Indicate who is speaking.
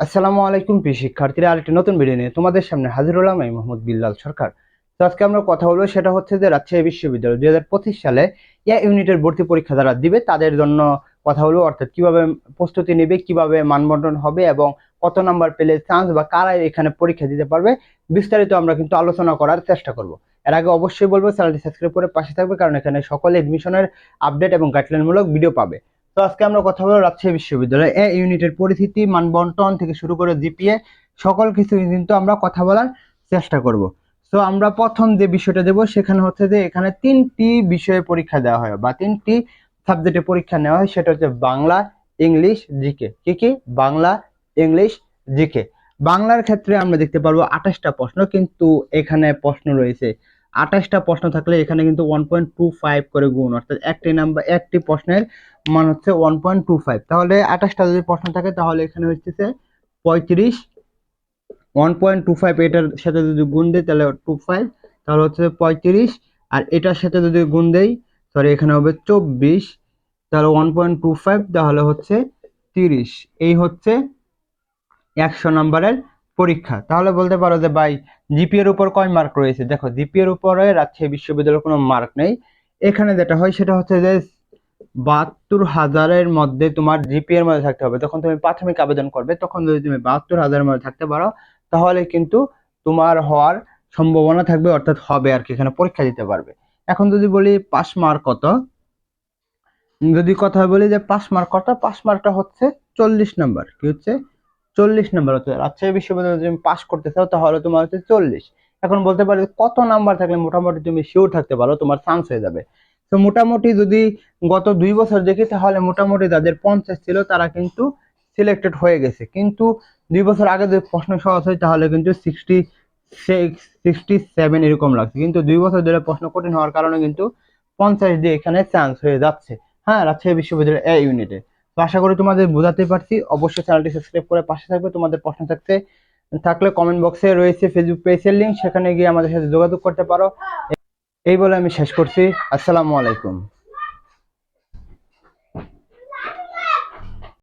Speaker 1: আসসালামু আলাইকুম প্রিয় শিক্ষার্থীরা, আরেকটি নতুন ভিডিও নিয়ে তোমাদের সামনে হাজির হলাম আমি মোহাম্মদ বিল্লাল সরকার। তো আজকে আমরা কথা বলব, সেটা হচ্ছে যে রাজশাহী বিশ্ববিদ্যালয় দুই হাজার পঁচিশ সালে এ ইউনিটের ভর্তি পরীক্ষা যারা দিবে, তাদের জন্য কথা বলব, অর্থাৎ কীভাবে প্রস্তুতি নেবে, কীভাবে মানবন্টন হবে এবং কত নাম্বার পেলে চান্স বা কারা এখানে পরীক্ষা দিতে পারবে, বিস্তারিত আমরা কিন্তু আলোচনা করার চেষ্টা করব। এর আগে অবশ্যই বলব চ্যানেলটি সাবস্ক্রাইব করে পাশে থাকবে, কারণ এখানে সকলে এডমিশনের আপডেট এবং গাইডলাইনমূলক ভিডিও পাবে। তো আজকে আমরা কথা বলব রাজশাহী বিশ্ববিদ্যালয়। এ ইউনিটের পরিস্থিতি, মানবন্টন থেকে শুরু করে জিপিএ, সকল কিছু কিন্তু আমরা কথা বলার চেষ্টা করব। তো আমরা প্রথম যে বিষয়টা দেব, সেখানে হচ্ছে যে এখানে তিনটি বিষয়ে পরীক্ষা দেওয়া হয় বা তিনটি সাবজেক্টে পরীক্ষা নেওয়া হয়। সেটা হচ্ছে বাংলা, ইংলিশ, জিকে। কি কি? Bangla, English, GK. বাংলার ক্ষেত্রে আমরা দেখতে পারব আঠাশটা প্রশ্ন, কিন্তু এখানে প্রশ্ন রয়েছে আঠাশটা প্রশ্ন থাকলে এখানে কিন্তু ওয়ান পয়েন্ট টু ফাইভ করে গুণ, অর্থাৎ একটি নাম্বার, একটি প্রশ্নের মান হচ্ছে ওয়ান পয়েন্ট টু ফাইভ তাহলে আঠাশটা যদি প্রশ্ন থাকে, তাহলে এখানে হচ্ছে পঁয়ত্রিশ। ওয়ান পয়েন্ট টু ফাইভ এটার সাথে যদি গুণ দেয় তাহলে টু ফাইভ তাহলে হচ্ছে পঁয়ত্রিশ। আর এটার সাথে যদি গুণ দেই সরি এখানে হবে চব্বিশ। তাহলে ওয়ান পয়েন্ট টু ফাইভ তাহলে হচ্ছে তিরিশ। এই হচ্ছে একশো নাম্বারের পরীক্ষা। তাহলে বলতে পারো যে, ভাই জিপি এর উপর কয় মার্ক রয়েছে? দেখো জিপি এর উপরে রাজশাহী বিশ্ববিদ্যালয়ের কোনো মার্ক নেই। এখানে যেটা হয়, সেটা হচ্ছে যে বাহাত্তর হাজারের মধ্যে তোমার জিপি এর মধ্যে থাকতে হবে। তখন তুমি প্রাথমিক আবেদন করবে, তখন যদি তুমি বাহাত্তর হাজারের মধ্যে থাকতে পারো, তাহলে কিন্তু তোমার হওয়ার সম্ভাবনা থাকবে, অর্থাৎ হবে আর কি, এখানে পরীক্ষা দিতে পারবে। এখন যদি বলি, পাস মার্ক কত? যদি কথা বলি যে পাস মার্ক কত, পাস মার্কটা হচ্ছে চল্লিশ নাম্বার কি হচ্ছে? চল্লিশ নাম্বার হচ্ছে রাজশাহী বিশ্ববিদ্যালয়ে তুমি পাস করতে চাও, তাহলে তোমার হচ্ছে চল্লিশ। এখন বলতে পারি কত নাম্বার থাকলে মোটামুটি তুমি শিওর থাকতে পারো, তোমার চান্স হয়ে যাবে। তো মোটামুটি যদি গত দুই বছর দেখি, তাহলে মোটামুটি যাদের পঞ্চাশ ছিল, তারা কিন্তু সিলেক্টেড হয়ে গেছে। কিন্তু দুই বছর আগে যদি প্রশ্ন সহজ হয়, তাহলে কিন্তু সিক্সটি সিক্স সিক্সটি সেভেন এরকম লাগছে। কিন্তু দুই বছর ধরে প্রশ্ন কঠিন হওয়ার কারণে কিন্তু পঞ্চাশ দিয়ে এখানে চান্স হয়ে যাচ্ছে। হ্যাঁ রাজশাহী বিশ্ববিদ্যালয়ের এ। ইউনিটে তো আশা করি তোমাদের বোঝাতে পারছি। অবশ্যই চ্যানেলটি সাবস্ক্রাইব করে পাশে থাকবে। তোমাদের প্রশ্ন থাকতে, থাকলে কমেন্ট বক্সে রয়েছে ফেসবুক পেজের লিঙ্ক সেখানে গিয়ে আমাদের সাথে যোগাযোগ করতে পারো। এই বলে আমি শেষ করছি। আসসালামু আলাইকুম।